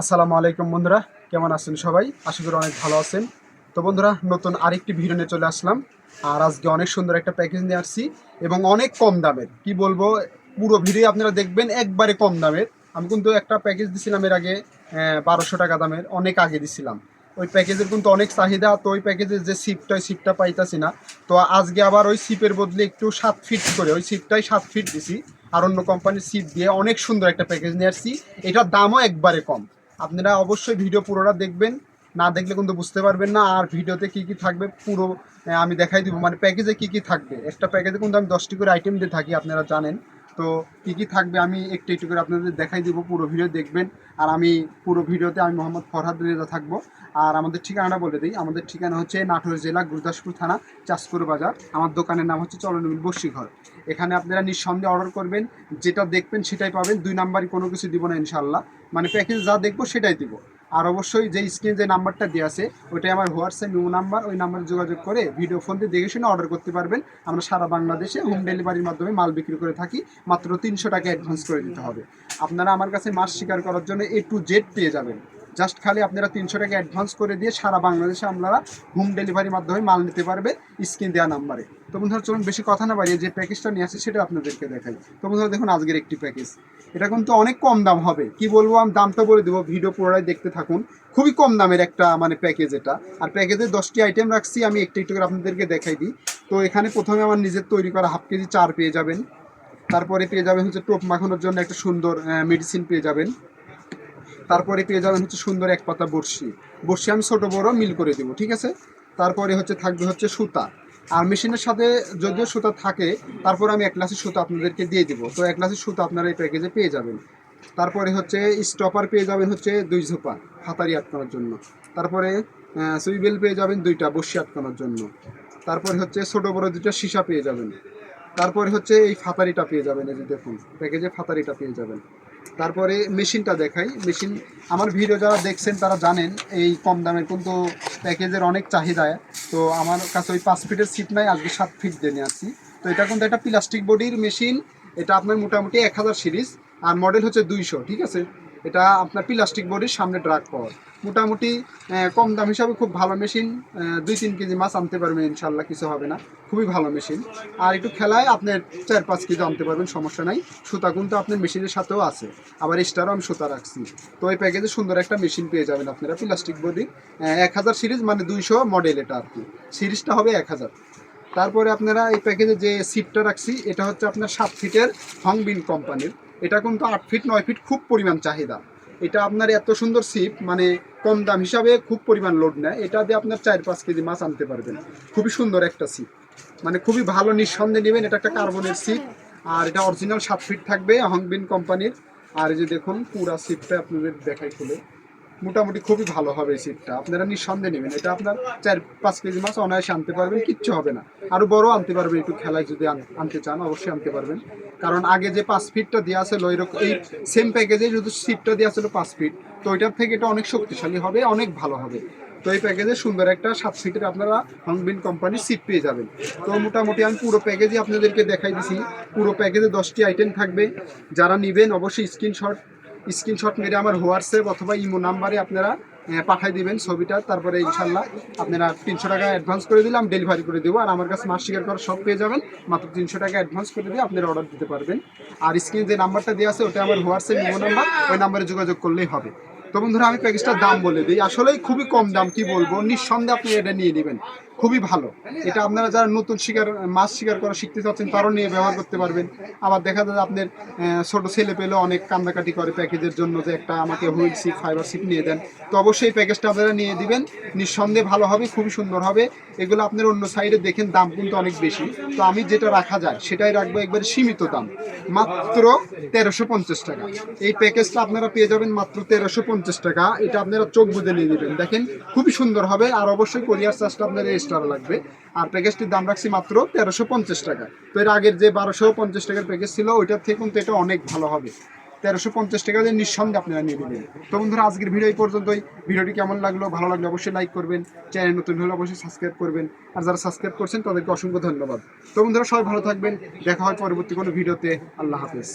আসসালামু আলাইকুম বন্ধুরা, কেমন আছেন সবাই? আশা করি অনেক ভালো আছেন। তো বন্ধুরা, নতুন আরেকটি ভিডিও নিয়ে চলে আসলাম। আর আজকে অনেক সুন্দর একটা প্যাকেজ নিয়ে আসছি এবং অনেক কম দামের। কি বলব, পুরো ভিডিও আপনারা দেখবেন একবারে কম দামের। আমি কিন্তু একটা প্যাকেজ দিছিলাম এর আগে বারোশো টাকা দামের, অনেক আগে দিছিলাম। ওই প্যাকেজের কিন্তু অনেক চাহিদা, তো ওই প্যাকেজের যে সিপটা ওই সিপটা পাইতাছি না। তো আজকে আবার ওই সিপের বদলে একটু সাত ফিট করে, ওই সিপটাই সাত ফিট দিছি। আর অন্য কোম্পানির সিপ দিয়ে অনেক সুন্দর একটা প্যাকেজ নিয়ে আসছি। এটার দামও একবারে কম। আপনারা অবশ্যই ভিডিও পুরোটা দেখবেন। না দেখলে কিন্তু বুঝতে পারবেন না, আর ভিডিওতে কি কি থাকবে পুরো আমি দেখাই দিব। মানে প্যাকেজে কি কি থাকবে? একটা প্যাকেজে কিন্তু আমি দশটি করে আইটেম দিয়ে থাকি, আপনারা জানেন। তো কি কি থাকবে আমি একটু একটু করে আপনাদের দেখাই দিব, পুরো ভিডিও দেখবেন। আর আমি পুরো ভিডিওতে আমি মোহাম্মদ ফরহাদ রেজা থাকব। আর আমাদের ঠিকানাটা বলে দিই, আমাদের ঠিকানা হচ্ছে নাটোর জেলা, গুরদাসপুর থানা চাষপুর বাজার। আমার দোকানের নাম হচ্ছে চলনবিল বসিঘর। এখানে আপনারা নিঃসন্দেহে অর্ডার করবেন, যেটা দেখবেন সেটাই পাবেন। দুই নাম্বারই কোনো কিছু দিব না ইনশাল্লাহ মানে প্যাকেজ যা দেখব সেটাই দিব। আর অবশ্যই যে স্ক্রিনে যে নাম্বারটা দেওয়া আছে, ওইটাই আমার হোয়াটসঅ্যাপ নিউ নাম্বার ওই নাম্বারে যোগাযোগ করে ভিডিও ফোন দিয়ে দেখে শুনে অর্ডার করতে পারবেন। আমরা সারা বাংলাদেশে হোম ডেলিভারির মাধ্যমে মাল বিক্রি করে থাকি। মাত্র তিনশো টাকা অ্যাডভান্স করে দিতে হবে। আপনারা আমার কাছে মাস স্বীকার করার জন্য এ টু জেড পেয়ে যাবেন। জাস্ট খালি আপনারা তিনশো টাকা অ্যাডভান্স করে দিয়ে সারা বাংলাদেশে আপনারা হোম ডেলিভারির মাধ্যমে মাল নিতে পারবেন স্ক্রিন দেওয়া নাম্বারে তো বন্ধুরা, চলুন বেশি কথা না বাড়িয়ে যে প্যাকেজটা নিয়ে আসি সেটা আপনাদেরকে দেখাই। তো বন্ধুরা, দেখুন, আজকের একটি প্যাকেজ এটা কিন্তু অনেক কম দাম হবে। কি বলব, আমি দামটা বলে দেবো, ভিডিও পুরোটাই দেখতে থাকুন। খুবই কম দামের একটা মানে প্যাকেজ এটা। আর প্যাকেজে দশটি আইটেম রাখছি, আমি একটু একটু করে আপনাদেরকে দেখাই দিই। তো এখানে প্রথমে আমার নিজের তৈরি করা হাফ কেজি চার পেয়ে যাবেন। তারপরে পেয়ে যাবেন হচ্ছে টোপ মাখানোর জন্য একটা সুন্দর মেডিসিন পেয়ে যাবেন। তারপরে পেয়ে যাবেন হচ্ছে সুন্দর এক পাতা বড়শি। বড়শি আমি ছোটো বড় মিল করে দেবো, ঠিক আছে? তারপরে হচ্ছে থাকবে হচ্ছে সুতা। আর মেশিনের সাথে যদিও সুতা থাকে, তারপর আমি এক গ্লাসের সুতা আপনাদেরকে দিয়ে দিব। তো এক গ্লাসের সুতা আপনারা এই প্যাকেজে পেয়ে যাবেন। তারপরে হচ্ছে স্টপার পেয়ে যাবেন হচ্ছে দুই ঝোপা হাতারি আটকানোর জন্য। তারপরে সুইবেল পেয়ে যাবেন দুইটা বসি আটকানোর জন্য। তারপরে হচ্ছে ছোটো বড়ো দুইটা সীসা পেয়ে যাবেন। তারপরে হচ্ছে এই ফাতারিটা পেয়ে যাবেন, এই যে দেখুন প্যাকেজে ফাতারিটা পেয়ে যাবেন। তারপরে মেশিনটা দেখাই। মেশিন, আমার ভিডিও যারা দেখছেন তারা জানেন, এই কম দামের কিন্তু প্যাকেজের অনেক চাহিদা। তো আমার কাছে ওই পাঁচ ফিটের সিট নাই, আজকে সাত ফিট দিয়ে নিয়ে তো এটা কিন্তু একটা প্লাস্টিক বডির মেশিন এটা আপনার মোটামুটি এক হাজার সিরিজ আর মডেল হচ্ছে দুইশো, ঠিক আছে? এটা আপনার প্লাস্টিক বডির সামনে ড্রাগ পাওয়ার মোটামুটি কম দাম হিসাবে খুব ভালো মেশিন দুই তিন কেজি মাছ আনতে পারবেন ইনশাল্লাহ কিছু হবে না। খুবই ভালো মেশিন আর একটু খেলায় আপনার চার পাঁচ কেজি আনতে পারবেন, সমস্যা নাই। সুতা কিন্তু আপনার মেশিনের সাথেও আছে। আবার এক্সট্রারও আমি সুতা রাখছি। তো এই প্যাকেজে সুন্দর একটা মেশিন পেয়ে যাবেন আপনারা প্লাস্টিক বডি এক হাজার সিরিজ মানে দুইশো মডেল এটা আর কি। সিরিজটা হবে এক হাজার। তারপরে আপনারা এই প্যাকেজে যে সিটটা রাখছি, এটা হচ্ছে আপনার সাত ফিটের হংবিন কোম্পানির এটা কিন্তু আট ফিট, নয় ফিট খুব পরিমাণ চাহিদা। এটা আপনার এত সুন্দর সিপ মানে কম দাম হিসাবে খুব পরিমাণ লোড নেয়। এটা দিয়ে আপনার চার পাঁচ কেজি মাছ আনতে পারবেন। খুবই সুন্দর একটা সিপ মানে খুবই ভালো নিঃসন্দেহে নেবেন, এটা একটা কার্বনের সিপ আর এটা অরিজিনাল সাত ফিট থাকবে হংবিন কোম্পানির আর এই যে দেখুন, পুরা সিপটা আপনাদের দেখাই খুলে। মোটামুটি খুবই ভালো হবে এই সিটটা আপনারা নিঃসন্দেহে নেবেন। এটা আপনার চার পাঁচ কেজি মাছ অনায়াসে আনতে পারবেন, কিচ্ছু হবে না। আরও বড় আনতে পারবেন, একটু খেলায় যদি আন- আনতে চান, অবশ্যই আনতে পারবেন। কারণ আগে যে পাঁচ ফিটটা দেওয়া ছিল এরকম এই সেম প্যাকেজে যদি সিটটা দেওয়া ছিল পাঁচ ফিট তো ওইটার থেকে এটা অনেক শক্তিশালী হবে, অনেক ভালো হবে। তো এই প্যাকেজে সুন্দর একটা সাত ফিটের আপনারা হংবিন কোম্পানির সিট পেয়ে যাবেন। তো মোটামুটি আমি পুরো প্যাকেজে আপনাদেরকে দেখাই দিছি। পুরো প্যাকেজে দশটি আইটেম থাকবে। যারা নেবেন, অবশ্যই স্ক্রিনশট স্ক্রিনশট মেরে আমার হোয়াটসঅ্যাপ অথবা ইমো নাম্বারে আপনারা পাঠাই দিবেন ছবিটা, তারপরে ইনশাল্লাহ আপনারা তিনশো টাকা অ্যাডভান্স করে দিলাম ডেলিভারি করে দেবো। আর আমার কাছে মাস স্বীকার করা সব পেয়ে যাবেন, মাত্র তিনশো টাকা অ্যাডভান্স করে দিয়ে আপনারা অর্ডার দিতে পারবেন। আর স্ক্রিনে যে নাম্বারটা দেওয়া আছে, ওটা আমার হোয়াটসঅ্যাপ, ইমো নাম্বার, ওই নাম্বারে যোগাযোগ করলেই হবে। তো বন্ধুরা, আমি প্যাকেজটার দাম বলে দিই। আসলেই খুবই কম দাম, কি বলব? নিঃসন্দেহে আপনি এটা নিয়ে নেবেন। খুবই ভালো। এটা আপনারা যারা নতুন শিকার, মাছ শিকার করা শিখতে চাচ্ছেন, তারও নিয়ে ব্যবহার করতে পারবেন। আবার দেখা যায় আপনার ছোট ছেলে পেলে অনেক কান্দাকাটি করে প্যাকেজের জন্য যে একটা আমাকে হুইল সিপ, ফাইবার সিপ নিয়ে দেন। তো অবশ্যই প্যাকেজটা আপনারা নিয়ে দিবেন। নিঃসন্দেহে ভালো হবে, খুবই সুন্দর হবে। এগুলো আপনার অন্য সাইডে দেখেন, দাম কিন্তু অনেক বেশি। তো আমি যেটা রাখা যায়, সেটাই রাখব একবারে সীমিত দাম। মাত্র তেরোশো পঞ্চাশ টাকা। এই প্যাকেজটা আপনারা পেয়ে যাবেন মাত্র তেরোশো পঞ্চাশ টাকা। এটা আপনারা চোখ বুঝে নিয়ে নেবেন। দেখেন, খুবই সুন্দর হবে। আর অবশ্যই কোরিয়ার চার্জটা আপনার এক্সট্রা লাগবে। আর প্যাকেজটির দাম রাখছি মাত্র তেরোশো পঞ্চাশ টাকা। তো এর আগের যে বারোশো পঞ্চাশ টাকার প্যাকেজ ছিল, ওইটার থেকে কিন্তু এটা অনেক ভালো হবে। তেরোশো পঞ্চাশ টাকা দিয়ে নিঃসন্দেহে আপনারা নিয়ে নেবেন। তো বন্ধুরা, আজকের ভিডিও এই পর্যন্তই। ভিডিওটি কেমন লাগল? ভালো লাগলে অবশ্যই লাইক করবেন। চ্যানেল নতুন হলে অবশ্যই সাবস্ক্রাইব করবেন। আর যারা সাবস্ক্রাইব করছেন, তাদেরকে অসংখ্য ধন্যবাদ। তো বন্ধুরা, সবাই ভালো থাকবেন। দেখা হয় পরবর্তী কোনো ভিডিওতে। আল্লাহ হাফেজ।